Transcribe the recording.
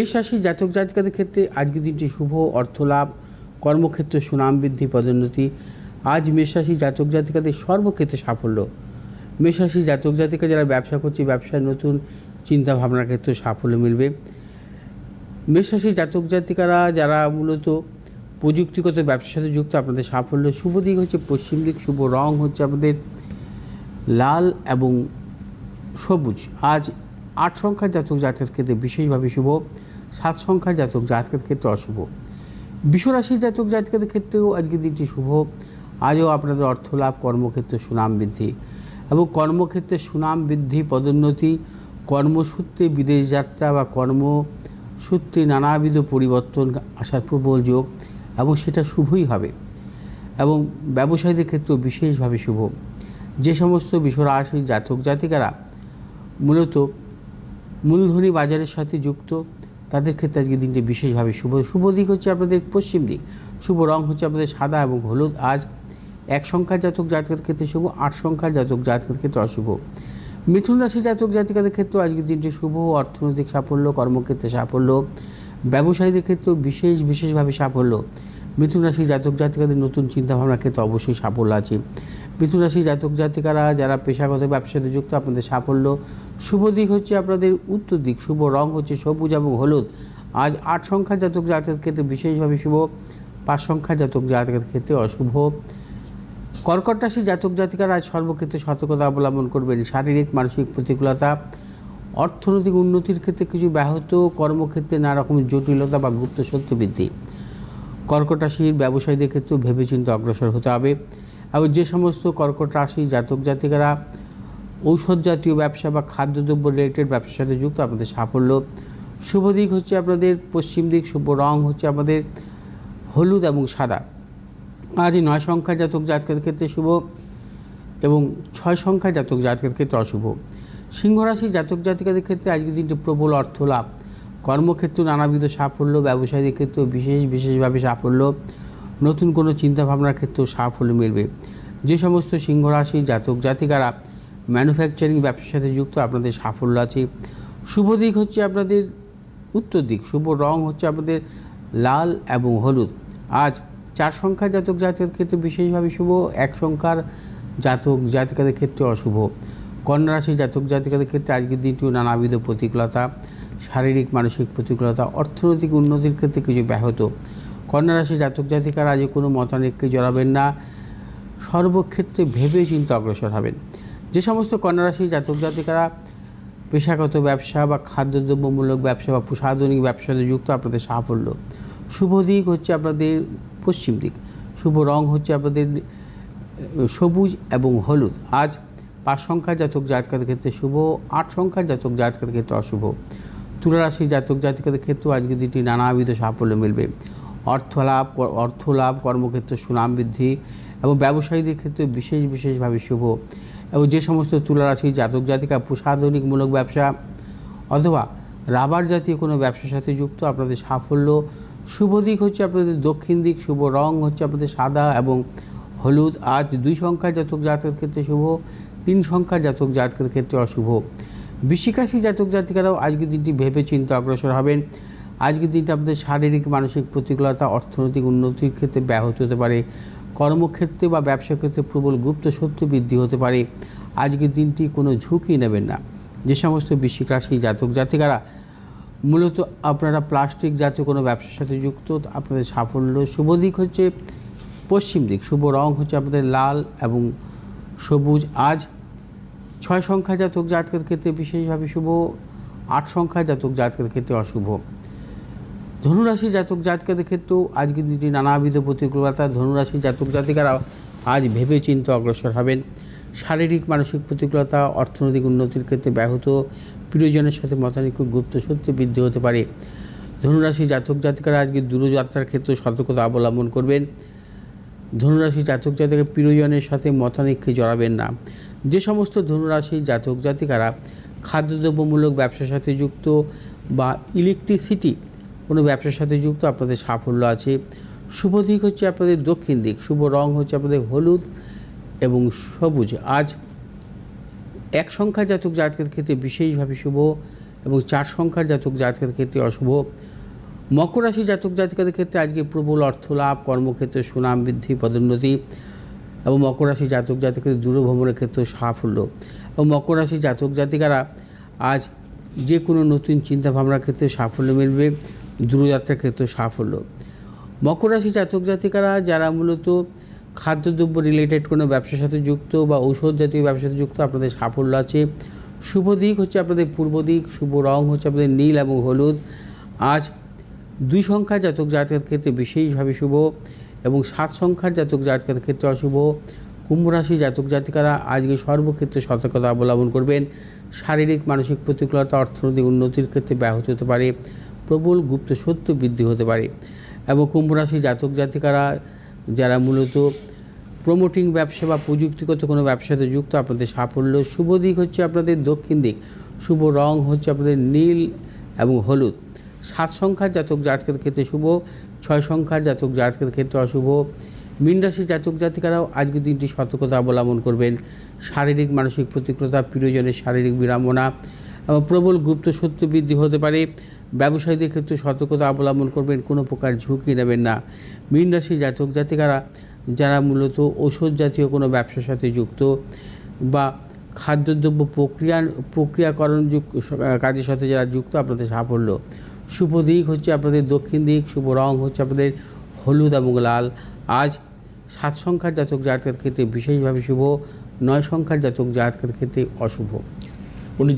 মেষ রাশি জাতক জাতিকাদের ক্ষেত্রে আজকের দিনটি শুভ অর্থলাভ, কর্মক্ষেত্রে সুনাম বৃদ্ধি, পদোন্নতি। আজ মেষ রাশি জাতক জাতিকাদের সর্বক্ষেত্রে সাফল্য। মেষ রাশি জাতক জাতিকা যারা ব্যবসা করছে, ব্যবসায় নতুন চিন্তা ভাবনার ক্ষেত্রে সাফল্য মিলবে। মেষ রাশি জাতক জাতিকারা যারা মূলত প্রযুক্তিগত ব্যবসার সাথে যুক্ত, আপনাদের সাফল্য শুভ দিক হচ্ছে পশ্চিম দিক, শুভ রং হচ্ছে আপনাদের লাল এবং সবুজ। আজ আট সংখ্যার জাতক জাতকের ক্ষেত্রে বিশেষভাবে শুভ। সাত সংখ্যার জাতক জাতকের ক্ষেত্রে অশুভ। বিশ্বরাশির জাতক জাতকের ক্ষেত্রেও আজকের দিনটি শুভ। আজও আপনাদের অর্থ লাভ কর্মক্ষেত্রে সুনাম বৃদ্ধি এবং কর্মক্ষেত্রে সুনাম বৃদ্ধি, পদোন্নতি, কর্মসূত্রে বিদেশ যাত্রা বা কর্মসূত্রে নানাবিধ পরিবর্তন আসার প্রবল যোগ এবং সেটা শুভই হবে এবং ব্যবসায়ীদের ক্ষেত্রেও বিশেষভাবে শুভ। যে সমস্ত বিশ্বরাশির জাতক জাতিকারা মূলত মূলধনী বাজারের সাথে যুক্ত তাদের ক্ষেত্রে আজকে দিনটি বিশেষভাবে শুভ। শুভ দিক হচ্ছে আপনাদের পশ্চিম দিক। শুভ রং হচ্ছে আপনাদের সাদা এবং হলুদ। আজ এক সংখ্যার জাতক জাতকের ক্ষেত্রে শুভ, আট সংখ্যার জাতক জাতকের ক্ষেত্রে অশুভ। মিথুন রাশি জাতক জাতিকাদের ক্ষেত্রেও আজকের দিনটি শুভ। অর্থনৈতিক সাফল্য, কর্মক্ষেত্রে সাফল্য, ব্যবসায়ীদের ক্ষেত্রেও বিশেষ, বিশেষভাবে সাফল্য। মিথুন রাশি জাতক জাতিকাদের নতুন চিন্তাভাবনার ক্ষেত্রে অবশ্যই সাফল্য আছে। মিথুন রাশি জাতক জাতিকারা যারা পেশাগত ব্যবসাতে যুক্ত, আপনাদের সাফল্য। শুভ দিক হচ্ছে আপনাদের উত্তর দিক। শুভ রং হচ্ছে সবুজ এবং হলুদ। আজ আট সংখ্যার জাতক জাতকের ক্ষেত্রে বিশেষভাবে শুভ। পাঁচ সংখ্যার জাতক জাতকের ক্ষেত্রে অশুভ। কর্কট রাশি জাতক জাতিকারা আজ সর্বক্ষেত্রে সতর্কতা অবলম্বন করবেন। শারীরিক, মানসিক প্রতিকূলতা, অর্থনৈতিক উন্নতির ক্ষেত্রে কিছু ব্যাহত, কর্মক্ষেত্রে নানা রকম জটিলতা বা গুপ্ত সত্য বৃদ্ধি কর্কট রাশির ব্যবসায়ীদের ক্ষেত্রেও ভেবেচিন্তে অগ্রসর হতে হবে। এবং যে সমস্ত কর্কট রাশি, জাতক জাতিকারা, ঔষধ জাতীয় ব্যবসা বা খাদ্যদ্রব্য রিলেটেড ব্যবসার সাথে যুক্ত, আপনাদের সাফল্য। শুভ দিক হচ্ছে আপনাদের পশ্চিম দিক, শুভ রং হচ্ছে আমাদের হলুদ এবং সাদা। আজ নয় সংখ্যার জাতক জাতকের ক্ষেত্রে শুভ এবং ছয় সংখ্যার জাতক জাতকের ক্ষেত্রে অশুভ। সিংহ রাশি জাতক জাতিকাদের ক্ষেত্রে আজকের দিনটি প্রবল অর্থ লাভ কর্মক্ষেত্রে নানাবিধ সাফল্য, ব্যবসায়ীদের ক্ষেত্রেও বিশেষ, বিশেষভাবে সাফল্য। নতুন কোনো চিন্তাভাবনার ক্ষেত্রেও সাফল্য মিলবে। যে সমস্ত সিংহ রাশি জাতক জাতিকারা ম্যানুফ্যাকচারিং ব্যবসার সাথে যুক্ত, আপনাদের সাফল্য আছে। শুভ দিক হচ্ছে আপনাদের উত্তর দিক, শুভ রং হচ্ছে আপনাদের লাল এবং হলুদ। আজ চার সংখ্যার জাতক জাতকের ক্ষেত্রে বিশেষভাবে শুভ, এক সংখ্যার জাতক জাতিকাদের ক্ষেত্রে অশুভ। কন্যা রাশি জাতক জাতিকাদের ক্ষেত্রে আজকের দিনটিও নানাবিধ প্রতিকূলতা, শারীরিক, মানসিক প্রতিকূলতা, অর্থনৈতিক উন্নতির ক্ষেত্রে কিছু ব্যাহত। কন্যা রাশি জাতক জাতিকারা আজ কোনো মতানৈক্যে জড়াবেন না। সর্বক্ষেত্রে ভেবে চিন্তে অগ্রসর হবেন। যে সমস্ত কন্যা রাশি জাতক জাতিকারা পেশাগত ব্যবসা বা খাদ্যদ্রব্যমূলক ব্যবসা বা প্রসাধনিক ব্যবসাতে যুক্ত, আপনাদের সাফল্য। শুভ দিক হচ্ছে আপনাদের পশ্চিম দিক। শুভ রং হচ্ছে আপনাদের সবুজ এবং হলুদ। আজ পাঁচ সংখ্যার জাতক জাতকের ক্ষেত্রে শুভ, আট সংখ্যার জাতক জাতকের ক্ষেত্রে অশুভ। তুলা রাশির জাতক জাতিকাদের ক্ষেত্রেও আজকে দিনটি নানাবিধ সাফল্য মিলবে। অর্থ লাভ অর্থ লাভ কর্মক্ষেত্রে সুনাম বৃদ্ধি এবং ব্যবসায়ীদের ক্ষেত্রে বিশেষ, বিশেষভাবে শুভ। এবং যে সমস্ত তুলা রাশির জাতক জাতিকা প্রসাধনিকমূলক ব্যবসা অথবা রাবার জাতীয় কোনো ব্যবসার সাথে যুক্ত, আপনাদের সাফল্য। শুভ দিক হচ্ছে আপনাদের দক্ষিণ দিক, শুভ রং হচ্ছে আপনাদের সাদা এবং হলুদ। আজ দুই সংখ্যার জাতক জাতকের ক্ষেত্রে শুভ, তিন সংখ্যার জাতক জাতকের ক্ষেত্রে অশুভ। বৃশ্চিক রাশি জাতক জাতিকারাও আজকের দিনটি ভেবে চিন্তা অগ্রসর হবেন। আজকের দিনটা আপনাদের শারীরিক, মানসিক প্রতিকূলতা, অর্থনৈতিক উন্নতির ক্ষেত্রে ব্যাহত হতে পারে। কর্মক্ষেত্রে বা ব্যবসা ক্ষেত্রে প্রবল গুপ্ত সত্য বৃদ্ধি হতে পারে। আজকের দিনটি কোনো ঝুঁকি নেবেন না। যে সমস্ত বৃশ্চিক রাশি জাতক জাতিকারা, মূলত আপনারা প্লাস্টিক জাতীয় কোনো ব্যবসার সাথে যুক্ত, আপনাদের সাফল্য শুভ দিক হচ্ছে পশ্চিম দিক। শুভ রং হচ্ছে আপনাদের লাল এবং সবুজ। আজ ছয় সংখ্যা জাতক জাতকের ক্ষেত্রে বিশেষভাবে শুভ, আট সংখ্যা জাতক জাতকের ক্ষেত্রে অশুভ। ধনুরাশি জাতক জাতকাদের ক্ষেত্রেও আজকের দিনটি নানাবিধ প্রতিকূলতা। ধনুরাশি জাতক জাতিকারা আজ ভেবে চিন্তে অগ্রসর হবেন। শারীরিক, মানসিক প্রতিকূলতা, অর্থনৈতিক উন্নতির ক্ষেত্রে ব্যাহত। প্রিয়জনের সাথে মতানৈক্য গুপ্ত সত্যি বৃদ্ধি হতে পারে। ধনুরাশি জাতক জাতিকারা আজকে দূরযাত্রার ক্ষেত্রে সতর্কতা অবলম্বন করবেন। ধনুরাশি জাতক জাতিকা প্রিয়জনের সাথে মতানৈক্যে জড়াবেন না। যে সমস্ত ধনুরাশি জাতক জাতিকারা খাদ্যদ্রব্যমূলক ব্যবসার সাথে যুক্ত বা ইলেকট্রিসিটি কোনো ব্যবসার সাথে যুক্ত, আপনাদের সাফল্য আছে। শুভ দিক হচ্ছে আপনাদের দক্ষিণ দিক, শুভ রং হচ্ছে আপনাদের হলুদ এবং সবুজ। আজ এক সংখ্যার জাতক জাতকের ক্ষেত্রে বিশেষভাবে শুভ এবং চার সংখ্যার জাতক জাতকের ক্ষেত্রে অশুভ। মকর রাশি জাতক জাতিকাদের ক্ষেত্রে আজকে প্রবল অর্থ লাভ কর্মক্ষেত্রে সুনাম বৃদ্ধি, পদোন্নতি এবং মকর রাশি জাতক জাতিকাদের দূরভ্রমণের ক্ষেত্রে সাফল্য। এবং মকর রাশি জাতক জাতিকারা আজ যে কোনো নতুন চিন্তাভাবনার ক্ষেত্রে সাফল্য মিলবে। দূরযাত্রার ক্ষেত্রে সাফল্য। মকর রাশি জাতক জাতিকারা যারা মূলত খাদ্যদ্রব্য রিলেটেড কোনো ব্যবসার সাথে যুক্ত বা ঔষধ জাতীয় ব্যবসার সাথে যুক্ত, আপনাদের সাফল্য আছে। শুভ দিক হচ্ছে আপনাদের পূর্ব দিক, শুভ রং হচ্ছে আপনাদের নীল এবং হলুদ। আজ দুই সংখ্যার জাতক জাতকের ক্ষেত্রে বিশেষভাবে শুভ এবং সাত সংখ্যার জাতক জাতকের ক্ষেত্রে অশুভ। কুম্ভ রাশি জাতক জাতিকারা আজকে সর্বক্ষেত্রে সতর্কতা অবলম্বন করবেন। শারীরিক, মানসিক প্রতিকূলতা, অর্থনৈতিক উন্নতির ক্ষেত্রে ব্যাহত হতে পারে। প্রবল গুপ্ত সত্য বৃদ্ধি হতে পারে এবং কুম্ভ রাশি জাতক জাতিকারা যারা মূলত প্রমোটিং ব্যবসা বা প্রযুক্তিগত কোনো ব্যবসাতে যুক্ত, আপনাদের সাফল্য, শুভ দিক হচ্ছে আপনাদের দক্ষিণ দিক, শুভ রং হচ্ছে আপনাদের নীল এবং হলুদ। সাত সংখ্যার জাতক জাতকের ক্ষেত্রে শুভ, ছয় সংখ্যার জাতক জাতকের ক্ষেত্রে অশুভ। মীন রাশির জাতক জাতিকারাও আজকে দিনটি সতর্কতা অবলম্বন করবেন। শারীরিক, মানসিক প্রতিকূলতা, প্রিয়জনের শারীরিক বিড়ম্বনা এবং প্রবল গুপ্ত সত্য বৃদ্ধি হতে পারে। ব্যবসায়ীদের ক্ষেত্রে সতর্কতা অবলম্বন করবেন, কোনো প্রকার ঝুঁকি নেবেন না। মীন রাশির জাতক জাতিকারা, যারা মূলত ওষুধ জাতীয় কোনো ব্যবসার সাথে যুক্ত বা খাদ্যদ্রব্য প্রক্রিয়া প্রক্রিয়াকরণ যুক- কাজের সাথে যারা যুক্ত, আপনাদের সাফল্য। শুভ দিক হচ্ছে আপনাদের দক্ষিণ দিক, শুভ রং হচ্ছে আপনাদের হলুদ এবং লাল। আজ সাত সংখ্যার জাতক জাতকের ক্ষেত্রে বিশেষভাবে শুভ, নয় সংখ্যার জাতক জাতকের ক্ষেত্রে অশুভ। উনি